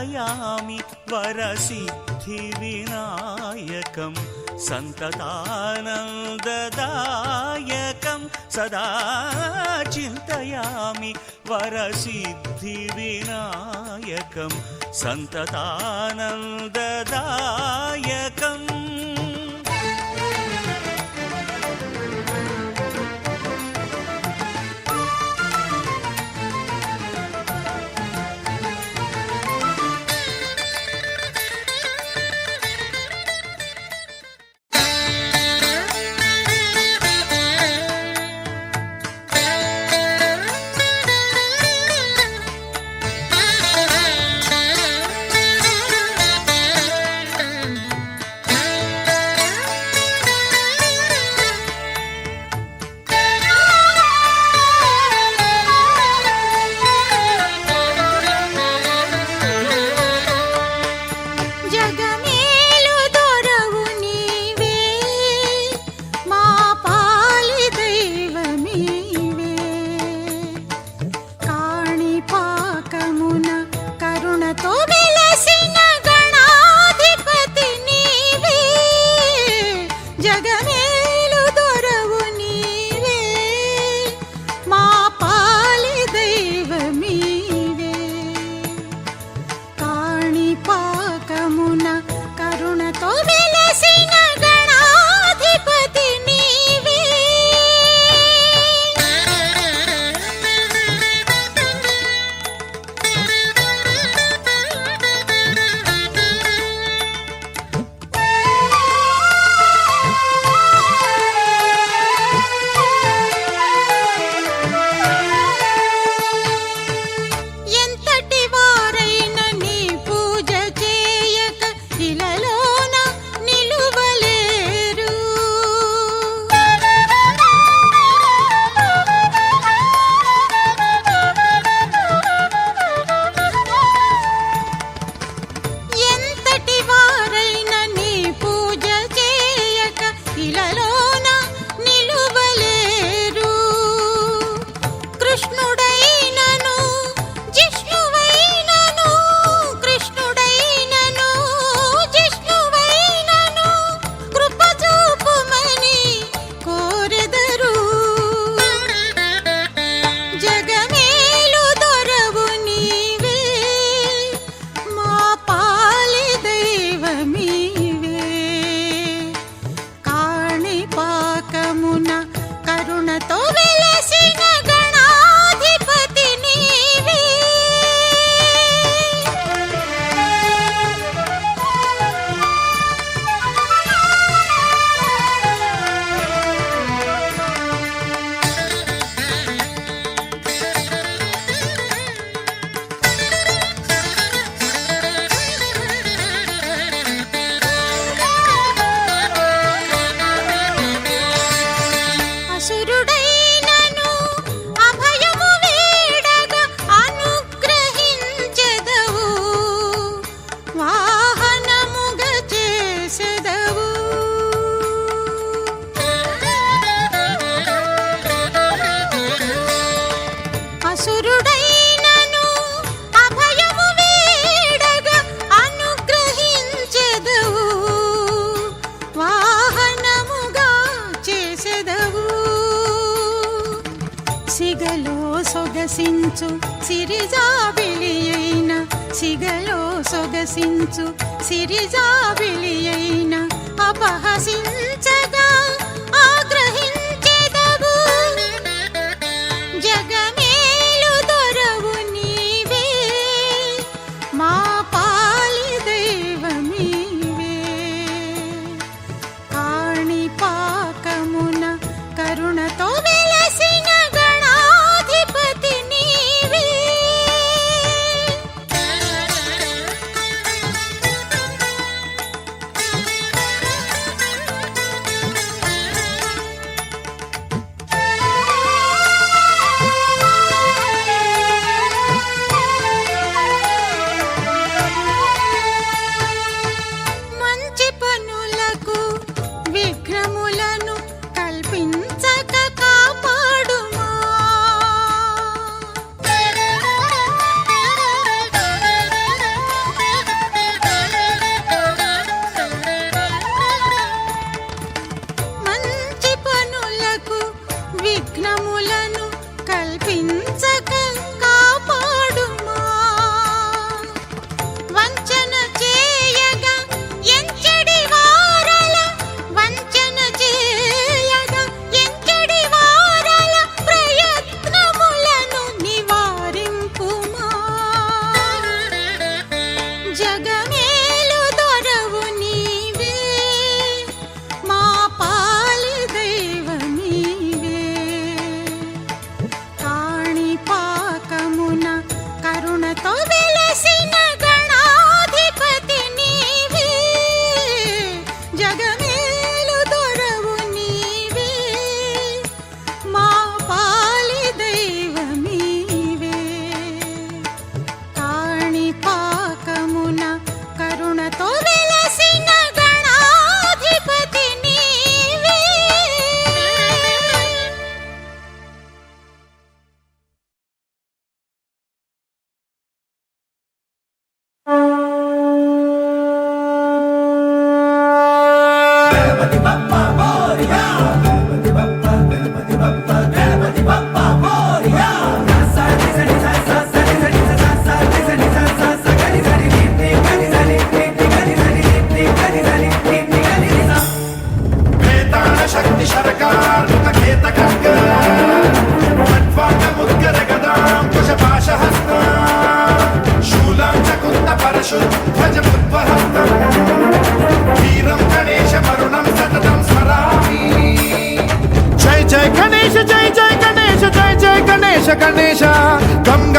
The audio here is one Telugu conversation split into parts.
ध्यायामि वरसिद्धिविनायकं सन्ततानन्ददायकं सदा चिन्तयामि वरसिद्धिविनायकं सन्ततानन्ददायकम्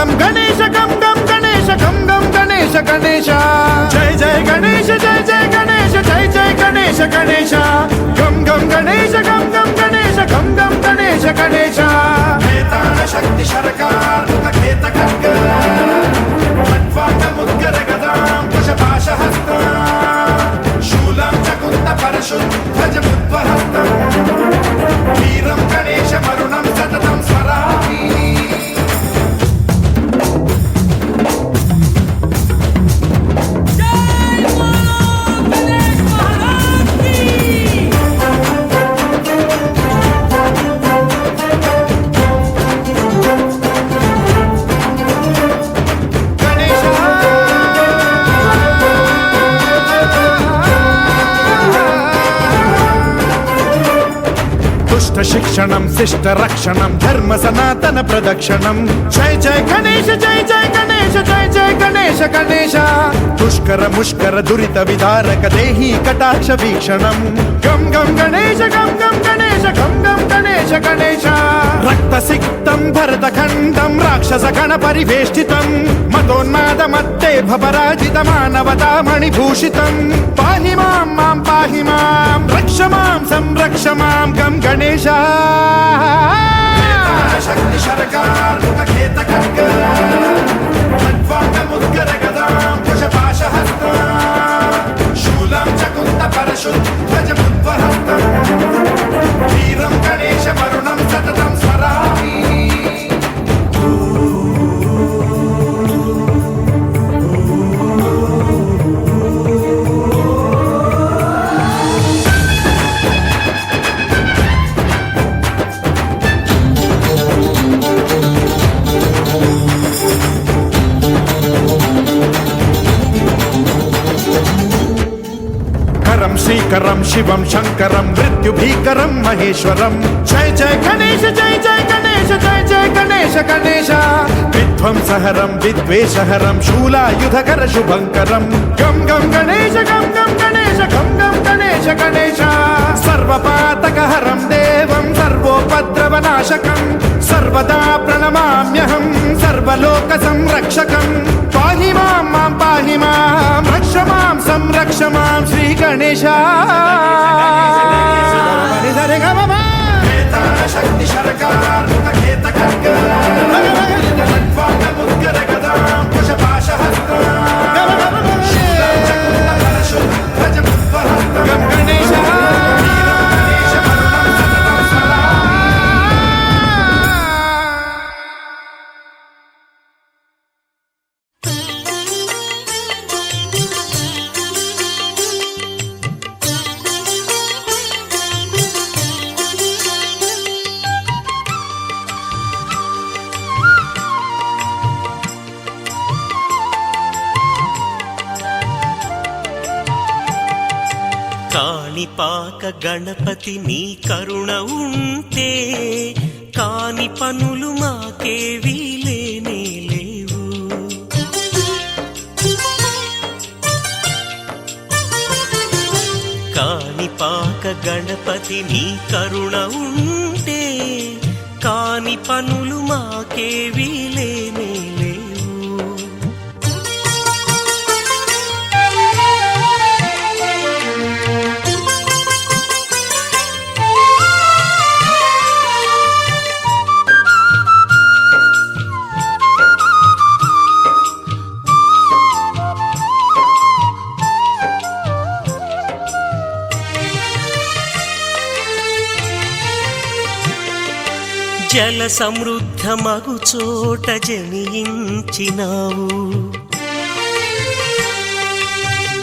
గం గణేశ గం గం గణేశ గం గం గణేశ గణేశ. జై జై గణేశ జై జై గణేశ జై జై గణేశ గణేశ. గం గం గణేశ గం గం గణేశ గం గం గణేశ గణేశ. శక్తి శరకార్ముక కేత ఖడ్గ. ఖడ్వాంగ ముద్గర గదాం కుశపాశ శూలం చకుంత పరశుధ్వజ शिक्षण शिष्ट रक्षण धर्म सनातन प्रदक्षण। जय जय गणेश, जय जय गणेश, जय जय गणेश गणेश। दुष्कर, मुष्कर, दुरित विदारक, देही, कटाक्ष वीक्षण। गम गम गणेश गम गम गणेश गम गम गणेश गणेश। रक्तसिक्तं, भरतखण्डं राक्षसगणपरिवेष्टितं मदोन्मादमत्ते भवराजितमानवता मणिभूषितं। पाहि माँ माँ, पाहि मणिभूषित रक्ष माँ, संरक्ष माँ गम गणेशा। పాహి మాం రక్ష మాం సంరక్ష మాం గం గణేశ శక్తి శరకార్ముక ఖేత ఖడ్గ ఖడ్వాంగ ముద్గర గదాం కుశపాశ శూలం చకుంద పరశుధ్వజ ముద్వహస్తం शंकरम, महेश्वरम। जय जय गणेश, जय जय गणेश, जय जय गणेश गणेश। विध्वंसहरं विद्वेषहरं, शूलायुधकर शुभङ्करं गम गम गणेश गम गम गणेश गम गम गणेश गणेश। सर्वपातकहरं देवं, सर्वोपद्रवनाशकं। सर्वदा प्रणमाम्यहं, सर्वलोकसंरक्षकं। पाहि माँ माँ पाहि माँ, रक्ष माँ, संरक्ष माँ श्रीगणेशा శ్రీ గణేశ శక్తి శరకార్ముక ఖేత ఖడ్గ ఖడ్వాంగ ముద్గర గదాం కుశపాశ శూలం చకుంద కాణిపాక గణపతి నీ కరుణ ఉంటే కాని పనులు మాకేవీ లేనే లేవు. కాణిపాక గణపతి నీ కరుణ ఉంటే కాని పనులు మాకేవీ లేనే జల సమృద్ధమగు చోట జనించినావు.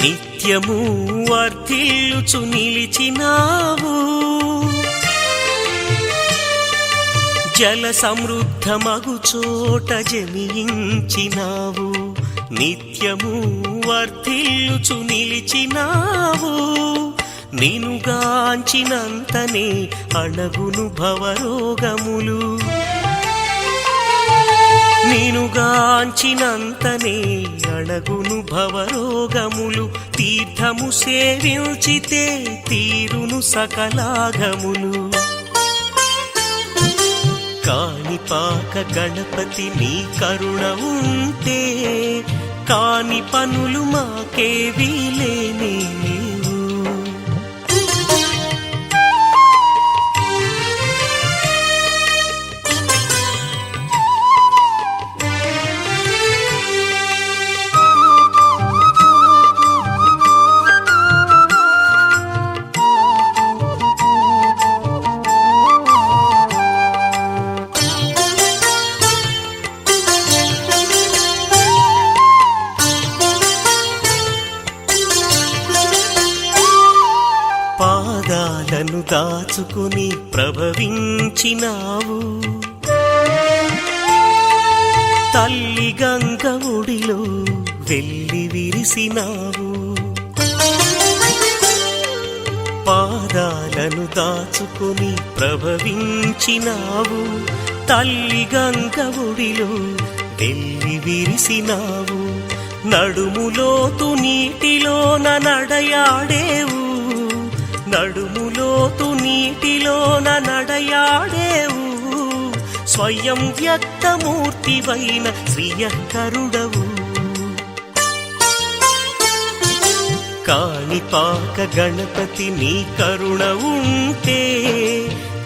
నిత్యము వర్ధిల్లుచు నిలిచినావు. జల సమృద్ధమగు చోట జనించినావు. నిత్యము వర్ధిల్లుచు నిలిచినావు. నేనుగాంచినంతనే అణగును భవరోగములు. నేనుగాంచినంతనే అణగును భవరోగములు. తీర్థము సేవించితే తీరును సకలాగములు. కాణిపాక గణపతి నీ కరుణ ఉంటే కాని పనులు మాకే వీలేనే దాచుకుని ప్రభవించినావు. తల్లి గంగ ఒడిలో వెళ్ళి విరిసినావు. పాదాలను దాచుకుని ప్రభవించినావు. తల్లి గంగ ఒడిలో వెళ్ళి విరిసినావు. నడుములోతు నీటిలోన నడయాడేవు. నడుములోతు నీటిలోన నడయాడేవు. స్వయం వ్యక్తమూర్తివైన శ్రీయకరుడవు. కాణిపాక గణపతి నీ కరుణ ఉంటే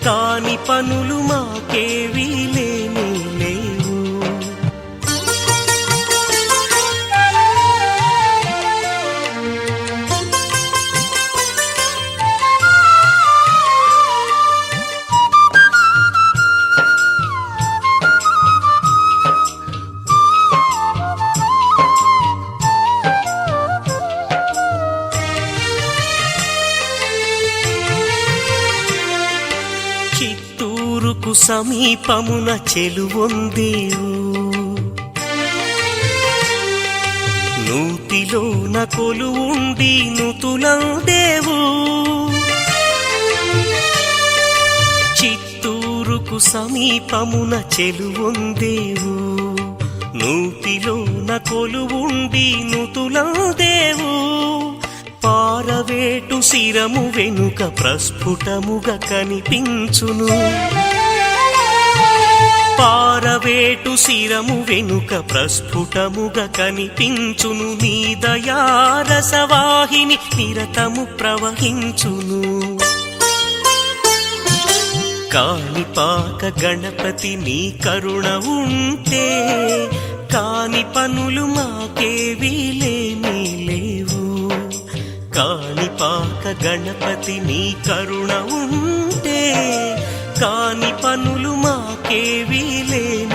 కాని పనులు మాకేవీ లేని. సమీపమున చెలువొందేవు. నూతిలోన కొలువుండి నుతులందేవు. చిత్తూరుకు సమీపమున చెలువొందేవు. నూతిలోన కొలువుండి నుతులందేవు. పారవేటు శిరము వెనుక ప్రస్ఫుటముగా కనిపించును. పారవేటు శిరము వెనుక ప్రస్ఫుటముగా కనిపించును. నీ దయారసవాహిని నిరతము ప్రవహించును. కాణిపాక గణపతి నీ కరుణ ఉంటే కాని పనులు మాకేవీ లేనే లేవు. కాణిపాక గణపతి నీ కరుణ ఉంటే కాని పనులు మాకేవీ లేని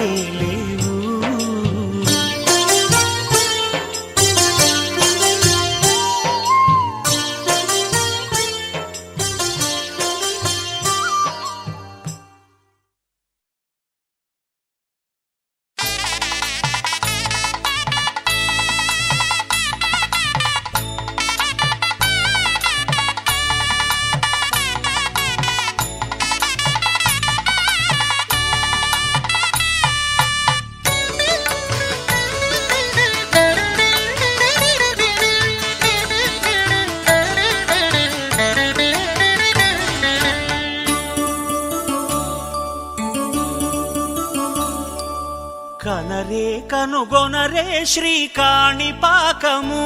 కనుగొనరే శ్రీకాణి పాకము.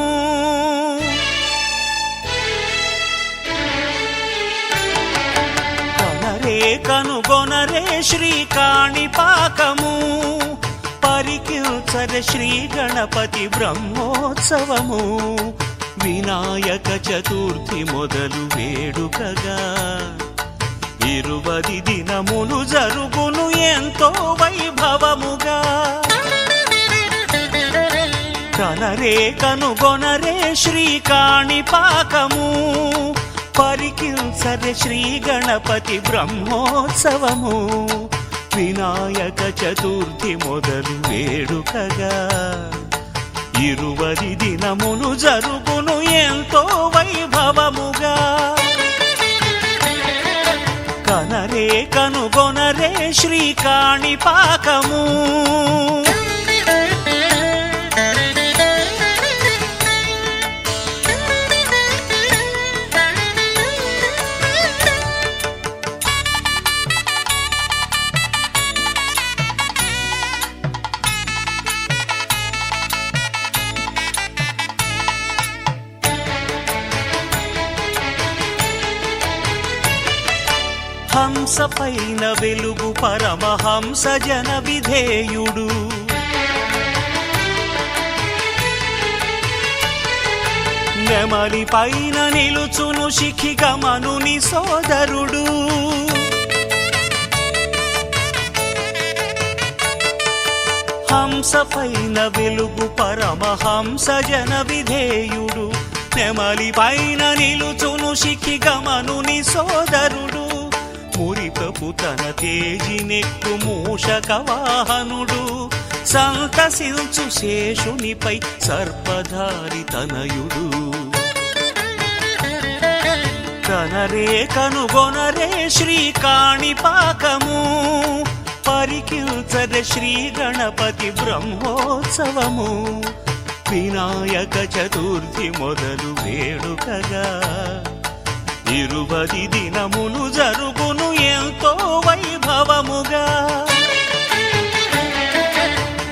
కనరే కనుగొనరే శ్రీకాణి పాకము. పరికిల్చర శ్రీ గణపతి బ్రహ్మోత్సవము. వినాయక చతుర్థి మొదలు వేడుకగా. ఇరువది దినములు జరుగును ఎంతో వైభవముగా. కనరే కనుగొనరే శ్రీకాణి పాకము. పరికిల్సరే శ్రీ గణపతి బ్రహ్మోత్సవము. వినాయక చతుర్థి మొదలు వేడుకగా. ఇరువది దినమును జరుగును ఎంతో వైభవముగా. కనరే కనుగొనరే శ్రీకాణి పాకము. హంస పైన వెలుగు పరమహంస జన విధేయుడు నెమలి పైన నిలుచును శిఖిగమనుని సోదరుడు. హంస పైన వెలుగు పరమహంస జన విధేయుడు నెమలి పైన నిలుచును శిఖిగమనుని సోదరుడు. మురితపు తన తేజినెక్కు మూషక వాహనుడు సంతసించు శేషునిపై సర్పధారి తనయుడు. తనరే కనుగొనరే శ్రీ కాణిపాకము శ్రీ గణపతి బ్రహ్మోత్సవము. వినాయక చతుర్థి మొదలు వేడుకగా. ఇరువది దినములు జరుగు ఎంతో వైభవముగా.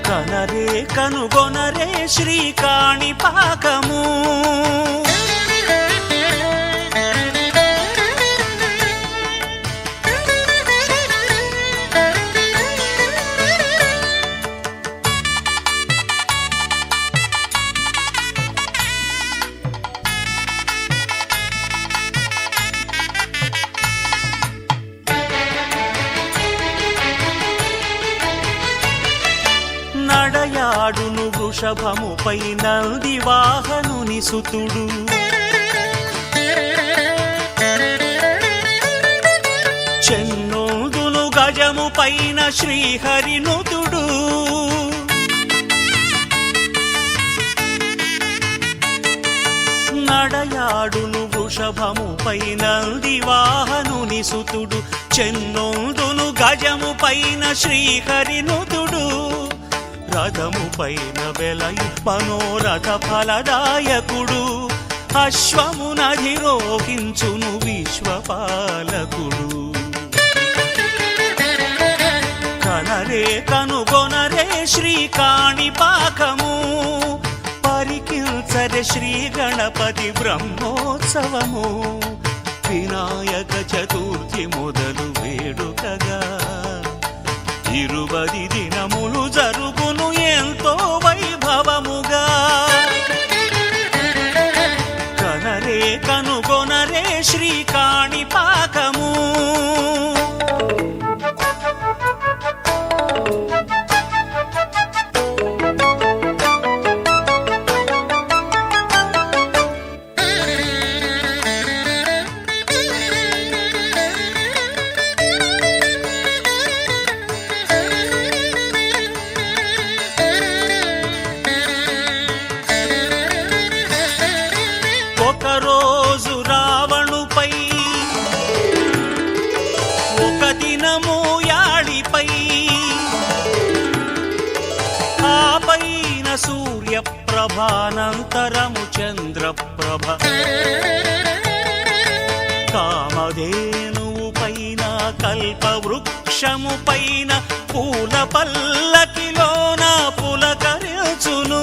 కనరే కనుగొనరే శ్రీకాణి పాకము వృషభముపై నంది వాహనుని సుతుడు. చెన్నోదులు గజము పైన శ్రీహరినుతుడు నడయాడును వృషభముపై నంది వాహనుని సుతుడు. చెన్నోదులు గజము పైన శ్రీహరినుతుడు రథము పైన వెలై మనోరథ ఫలదాయకుడు. అశ్వమునధిరోహించును విశ్వపాలకుడు. కనరే కనుగొనరే శ్రీ కాణిపాకము పరికిల్చరే శ్రీ గణపతి బ్రహ్మోత్సవము. వినాయక చతుర్థి మొదలు వేడుకగా. ఇరువది దినములు జరుగును ఎంతో వైభవము. ప్రభానంతరము చంద్రప్రభ కామధేనువు పైన కల్పవృక్షము పైన పూల పల్లకిలోన పులకరించును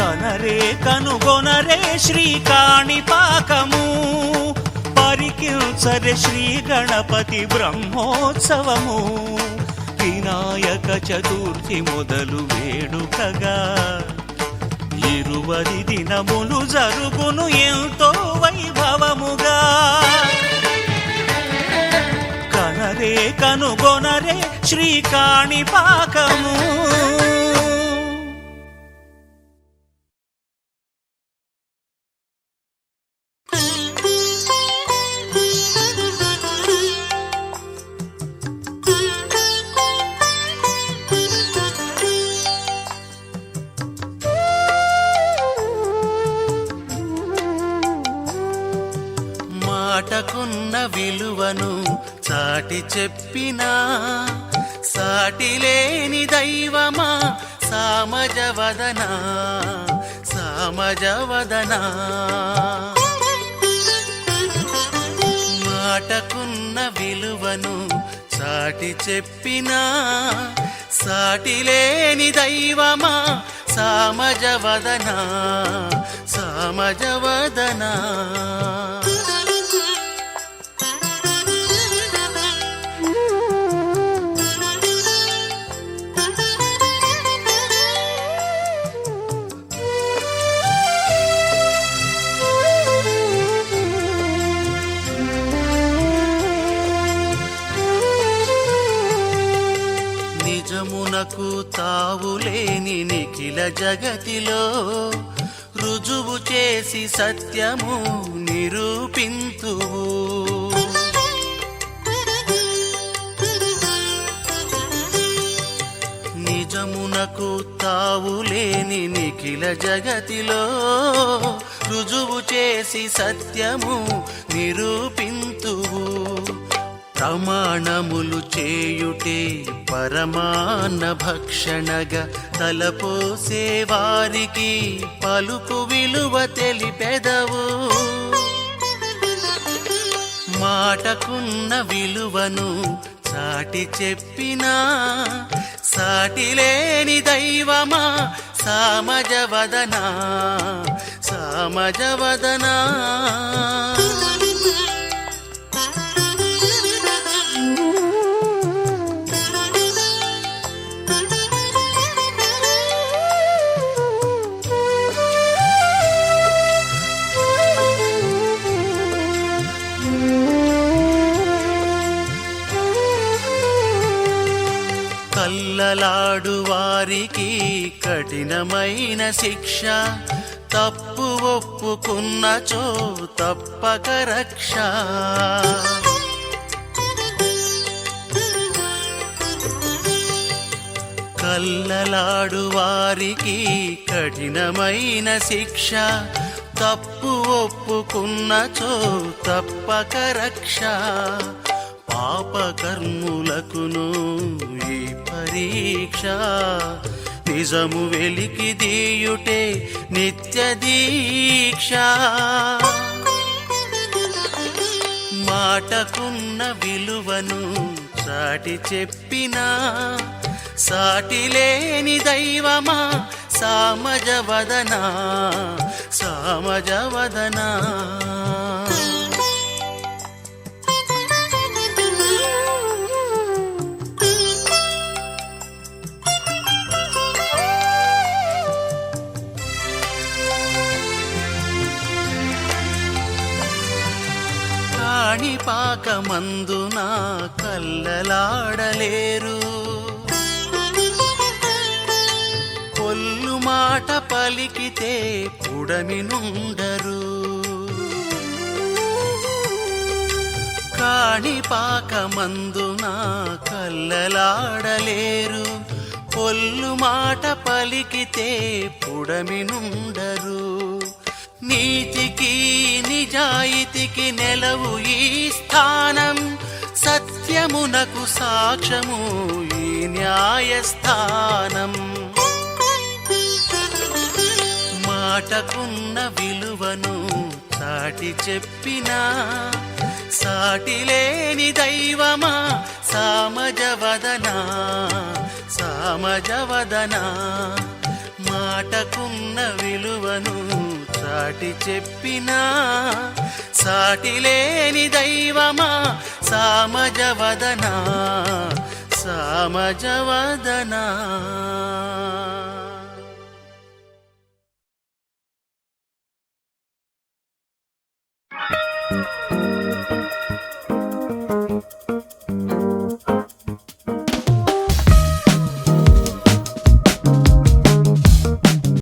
కనరే కనుగొనరే శ్రీకాణి పాకము పరికిల్చరే శ్రీ గణపతి బ్రహ్మోత్సవము వినాయక చతుర్థి మొదలు వేడుకగా. ఇరువది దినములు జరుగును ఎంతో వైభవముగా. కనరే కనుగొనరే శ్రీకాణి పాకము. చెప్పినా సాటి లేని దైవమా? సామజవదనా సామజవదనా మాటకున్న విలువను సాటి చెప్పినా సాటి లేని దైవమా? సామజవదనా సామజవదనా తావులేని నిఖిల జగతిలో రుజువు చేసి సత్యము నిరూపింతువు నిజమునకు తావులేని నిఖిల జగతిలో రుజువు చేసి సత్యము నిరూప ప్రమాణములు చేయుటే పరమాన్న భక్షణగా తలపోసే వారికి పలుకు విలువ తెలిపెదవు. మాటకున్న విలువను సాటి చెప్పినా సాటి లేని దైవమా సామజవదనా సామజవదనా కల్లలాడు వారికి కఠినమైన శిక్ష. తప్పు ఒప్పుకున్నచో తప్పక రక్ష. కల్లలాడు వారికి కఠినమైన శిక్ష. తప్పు ఒప్పుకున్నచో తప్పక రక్ష. పాపకర్ములకును దీక్ష. నిజము వెలికి దీయుటే నిత్య దీక్ష. మాటకున్న విలువను సాటి చెప్పినా సాటి లేని దైవమా సామజవదనా సామజవదనా కాణిపాకమందున కల్లలాడలేరు పొల్లు మాట పలికితే పుడమి నుండరు కాణిపాకమందున కల్లలాడలేరు పొల్లు మాట పలికితే పుడమి నుండరు నీతికి నిజాయితీకి నెలవు ఈ స్థానం. సత్యమునకు సాక్ష్యము ఈ న్యాయస్థానం. మాటకున్న విలువను సాటి చెప్పినా సాటిలేని దైవమా? సామజవదనా సామజవదనా మాటకున్న విలువను సాటి చెప్పినా సాటి లేని దైవమా సామజవదనా సామజవదనా